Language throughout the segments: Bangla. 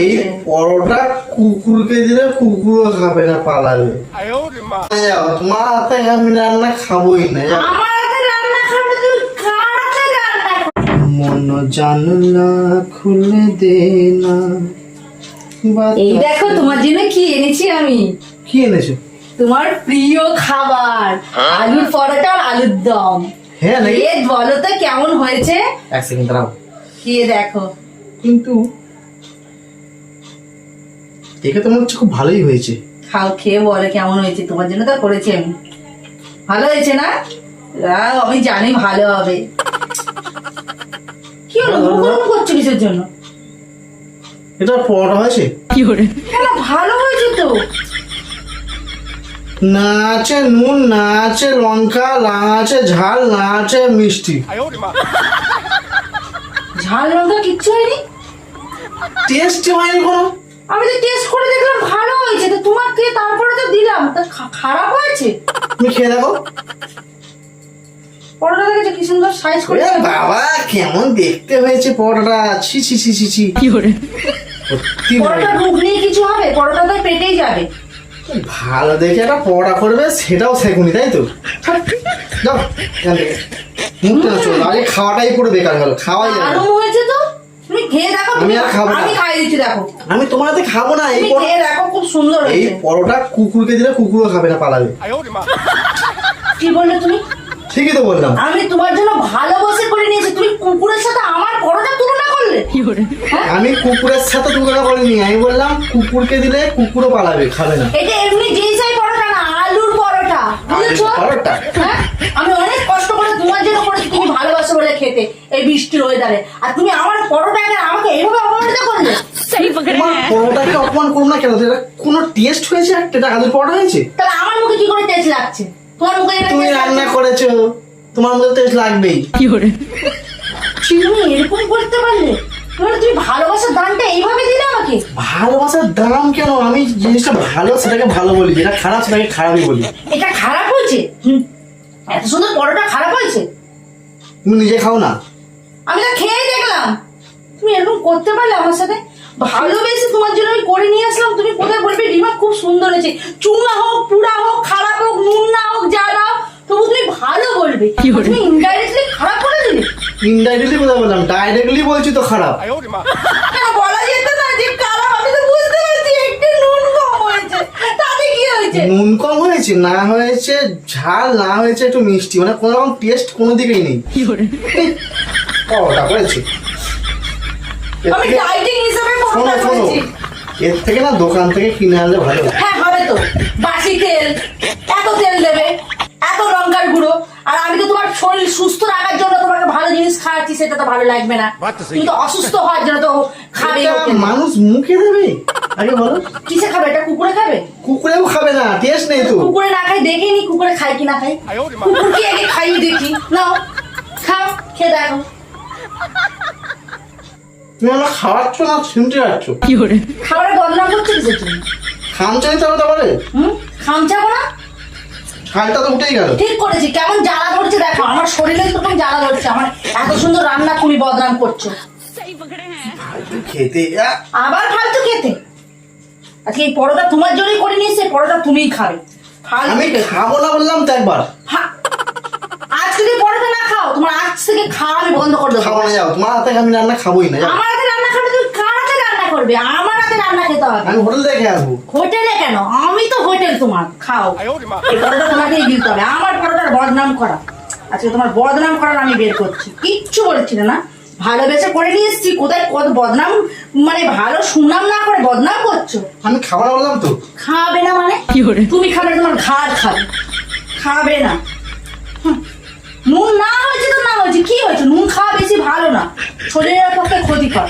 এই পরোটা কুকুরকে দিলে কুকুরও খাবে না পালাবে তোমার হাতে আমি রান্না খাবোই না? মন জানলা খুলে দে না। এই দেখো তোমার জন্য কি এনেছি আমি। কি এনেছো? তোমার প্রিয় খাবার আলুর পরোটা আর আলুর দম। হ্যাঁ বলো তো কেমন হয়েছে? এক সেকেন্ড দাঁড়াও। খেয়ে দেখো। কিন্তু দেখে তো মনে হচ্ছে খুব ভালোই হয়েছে। খাও খেয়ে বলো কেমন হয়েছে তোমার জন্য তো করেছি আমি। ভালো হয়েছে না? আমি জানি ভালো হবে। কি হলো? মুখ গরম করছ কিসের জন্য? এটা পরোটা হয়েছে? কেন ভালো হয়েছে তো। না আছে নুন না আছে লঙ্কা না আছে ঝাল না আছে মিষ্টি। ঝাল লঙ্কা কিচ্ছু হয়নি? টেস্ট হয়নি কোনো? আমি তো টেস্ট করে দেখলাম ভালো হয়েছে তো তোমাকে তারপরে তো দিলাম। তা খা- খারাপ হয়েছে? তুমি খেয়ে দেখো। পরোটা দেখেছ? কি সুন্দর সাইজ করে বাবা কেমন দেখতে হয়েছে পরোটাটা ছি ছি ছি ছি ছি। সত্যি পরোটা ভালো। মুখ নিয়ে কিছু হবে? পরোটা তো পেটেই যাবে। ভালো দেখে একটা পরোটা করবে সেটাও শেখুনি তাই তো? যাও এখান মুখটা না চলো আগে খাওয়াটাই পুরো বেকার হলো খাওয়াই যাবে। হয়েছে তো? খেয়ে দেখো আমি আর খাব না। আমি খাই দিচ্ছি দেখো। আমি তোমার হাতে খাব না এই খেয়ে দেখো খুব সুন্দর এই পরোটা কুকুরকে দিলে কুকুরও খাবে না পালাবে কি বললে তুমি? ঠিকই তো বললাম। আমি তোমার জন্য ভালোবাসে করে নিয়েছি। তুমি কুকুরের সাথে আমার পরোটা তুলনা করলে? হ্যাঁ? আমি কুকুরের সাথে তুলনা করিনি আমি বললাম কুকুরকে দিলে কুকুরও পালাবে খাবে না। এটা এমনি যেই সাই পরোটা না আলুর পরোটা পরোটা? হ্যাঁ আমি অনেক কষ্ট করে তোমার জন্য করেছি তুমি ভালোবাসো বলে খেতে এই বৃষ্টির ওয়েদারে আর তুমি আমার পরোটা এনে আমাকে এইভাবে অপমানিত করলে? তোমার পরোটাকে অপমান করো না কেন? এটা কোনো টেস্ট হয়েছে? একটা এটা পরোটা হয়েছে? তাহলে আমার মুখে কি করে টেস্ট লাগছে? তোমার মুখে তুমি রান্না করেছ। তোমার মধ্যে টেস্ট লাগবেই। তুমি এরকম করতে পারলে? তাহলে তুমি ভালোবাসার দানটা এইভাবে দিলে আমাকে? ভালোবাসার দাম কেন? আমি জিনিসটা ভালো সেটাকে ভালো বলি। যেটা খারাপ সেটাকে খারাপই বলি। এটা খারাপ হয়েছে? হুম, এত সুন্দর পরোটা খারাপ হয়েছে? তুমি নিজে খাও না। আমি তো খেয়ে দেখলাম। তুমি এরকম করতে পারলে আমার সাথে? ভালোবেসে তোমার জন্য আমি করে নিয়ে আসলাম তুমি কোথায় বলবে? রিমা খুব সুন্দর হয়েছে। চুনা হোক পুরা হোক খারাপ হোক নুন না হোক যা না হোক তবু তুমি ভালো বলবে। তুমি ইনডাইরেক্টলি খারাপ করে দিলে। ইনডাইরেক্টলি কোথায় বললাম? ডাইরেক্টলি বলছি তো খারাপ। হয়েছে? নুন কম হয়েছে না হয়েছে ঝাল না হয়েছে একটু মিষ্টি। মানে কোনো রকম টেস্ট কোনো দিকেই নেই। পরোটা করেছি। আমি ডাইটিং হিসাবে শোনো শোনো। এর থেকে না দোকান থেকে কিনে আনলে ভালো হ্যাঁ হবে তো। বাসি তেল এত তেল দেবে এত লঙ্কার গুঁড়ো। আর আমি তো তোমার শরীর সুস্থ রাখার জন্য তোমাকে ভালো জিনিস খাওয়াচ্ছি সেটা তো ভালো লাগবে না। তুমি তো অসুস্থ হওয়ার জন্য তো খাবে মানুষ মুখে দেবে? আগে বলো। কিসে খাবে? এটা কুকুরে খাবে? কুকুরেও খাবে না টেস্ট নেই তো। কুকুরে না খাই দেখিনি কুকুরে খাই কি না খাই? কুকুরকে আগে খাইয়ে দেখি? নাও খাও খেয়ে দেখো। তুমি আমরা খাওয়াচ্ছ না শুনতে যাচ্ছ খাবারের বদনাম করছে জন্য? খামচাই তো হুম? খামচাবো না? তো উঠেই গেল। ঠিক করেছি কেমন জ্বালা ধরছে দেখো আমার শরীরে কীরকম জ্বালা ধরছে আমার এত সুন্দর রান্না তুমি বদনাম করছ। খেতে আবার ফালতু খেতে? আজকে এই পরোটা তোমার জন্যই করে নিয়েছে পরোটা তুমিই খাবে। আমি। খাব না বললাম তো একবার। আজকে পরোটা না খাও তোমার আজ থেকে খাওয়া আমি বন্ধ করে দেবো। খাব না যাও তোমার হাতে আমি রান্না খাবোই না আমার হাতে রান্না খাবে তুমি কার হাতে রান্না করবে? আমার হাতে রান্না খেতে হবে। আমি হোটেল দেখে আসব। হোটেলে কেন? আমি তো হোটেল তোমার। খাও। এই পরোটা তোমাকেই দিতে হবে। আমার পরোটার বদনাম করা। আজকে তোমার বদনাম করার আমি বের করছি। কিচ্ছু বলেছি না ভালোবেসে করে নিয়ে এসছি। কোথায় কত বদনাম? মানে ভালো সুনাম না করে বদনাম করছ? আমি খাব না বললাম তো। খাবে না মানে? কি করে? তুমি খাবে তোমার ঘাড় খাবে। খাবে না। হুম। নুন না হয়েছে তো না হয়েছে। কি হয়েছে? নুন খাওয়া বেশি ভালো না। শরীরের পক্ষে ক্ষতিকর।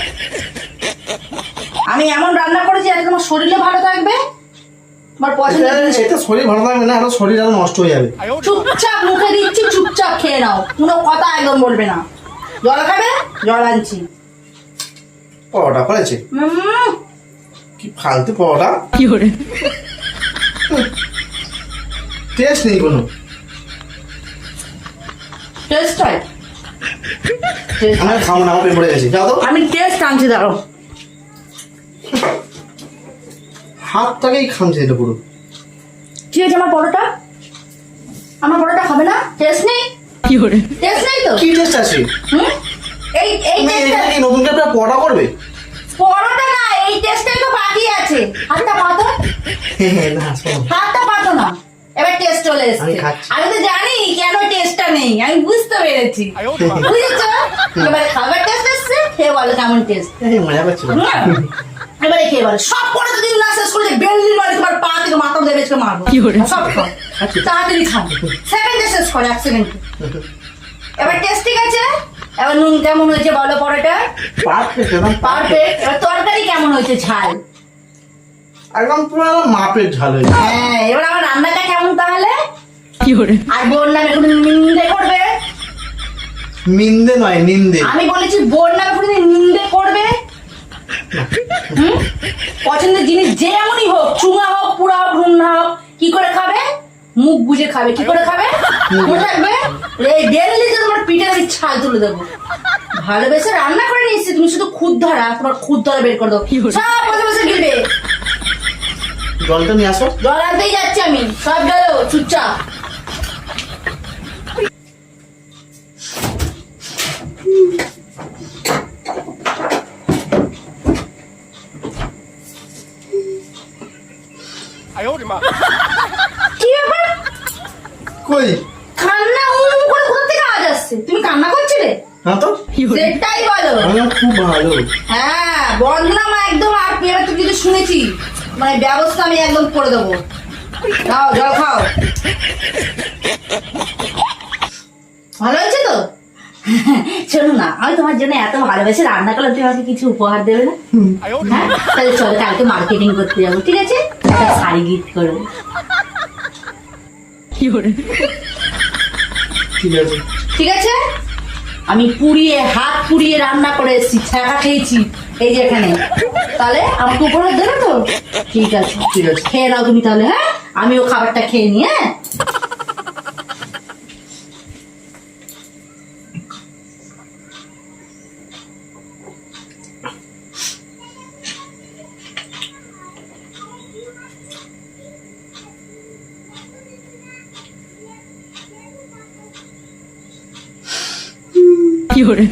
আমি এমন রান্না করেছি যাতে তোমার শরীরে ভালো থাকবে তোমার জিনিস- এটা শরীর ভালো থাকবে না আরও শরীর আরও নষ্ট হয়ে যাবে। চুপচাপ মুখে দিচ্ছি চুপচাপ খেয়ে নাও। কোনো কথা একদম বলবে না। জল খাবে? জল আনছি। পরোটা করেছে। কি ফালতু পরোটা। টেস্ট নেই কোনো। টেস্ট হয়। আমি খাব না আমার পেট ভরে গেছে। যাও তো। আমি টেস্ট আনছি দাঁড়ো হাতটাকেই খামছে এটা পুরো। কি হয়েছে আমার পরোটা? আমার পরোটা খাবে না? টেস্ট নেই? কি করে টেস্ট নেই তো? কি টেস্ট আছে? হুম? এই এই এটা কি নতুন করে পড়া করবে? পরোটা না এই টেস্টটাই তো বাকি আছে। হাতটা পাতো। না শোনো। হাতটা পাতো না। এবার টেস্ট চলে এসেছে। আমি তো জানি কেন টেস্টটা নেই আমি বুঝতে পেরেছি। বুঝেছ? এবারে খাবার টেস্ট এসছে খেয়ে বলো কেমন টেস্ট। এবারে খেয়ে বলো। সব পরে যদি না শেষ করে বেলনির বাড়ি তোমার পা থেকে মাথা দেবে মারবো। সব তাড়াতাড়ি খাও সেকেন্ডে শেষ করে এক সেকেন্ড এবার টেস্ট ঠিক আছে? এবার নুন কেমন হয়েছে বলো পরোটা? পারফেক্ট এবার তরকারি কেমন হয়েছে ঝাল? একদম পুরো মাপের ঝাল হয়েছে। হ্যাঁ এবার আমার রান্নাটা কেমন তাহলে আর বললাম এখন নিন্দে করবে। মিন্দে নয় নিন্দে। আমি বলেছি বললাম এখন নিন্দে করবে। পছন্দের জিনিস যে এমনই হোক চুঙা হোক পুরা হোক রুন্না হোক কি করে খাবে? মুখ বুঝে খাবে কি করে খাবে? থাকবে? এই ডেলি তো তোমার পিঠে আমি ছাল তুলে দেবো। ভালোবেসে রান্না করে নিয়েছি তুমি শুধু খুদ ধরা তোমার খুদ ধরা বের করে দেবো সব বসে বসে গিলবে। জলটা নিয়ে আসো। জল আনতেই যাচ্ছি আমি। সব গেল চুপচাপ। কি ব্যাপার? কই? কান্না উম করে কোথা থেকে আওয়াজ আসছে? তুমি কান্না করছিলে? না তো। সেটাই বলো। খুব ভালো। হ্যাঁ বন্ধনা মা একদম আর পেয়ারা তুই যদি শুনেছি। মানে ব্যবস্থা আমি একদম করে দেবো। খাও জল খাও। ভালো হয়েছে তো? শোনো না আমি তোমার জন্য এত ভালোবেসে রান্না করলাম তুমি আমাকে কিছু উপহার দেবে না? হ্যাঁ? তাহলে চলো কালকে মার্কেটিং করতে যাব ঠিক আছে? একটা শাড়ি গিফট করব ঠিক আছে। ঠিক আছে? আমি পুড়িয়ে হাত পুড়িয়ে রান্না করে এসেছি ছাড়া খেয়েছি। এই যে এখানে। তাহলে আমাকে উপহার দেবে তো? ঠিক আছে। ঠিক আছে। খেয়ে নাও তুমি তাহলে হ্যাঁ? আমিও খাবারটা খেয়ে নি হ্যাঁ? よ俺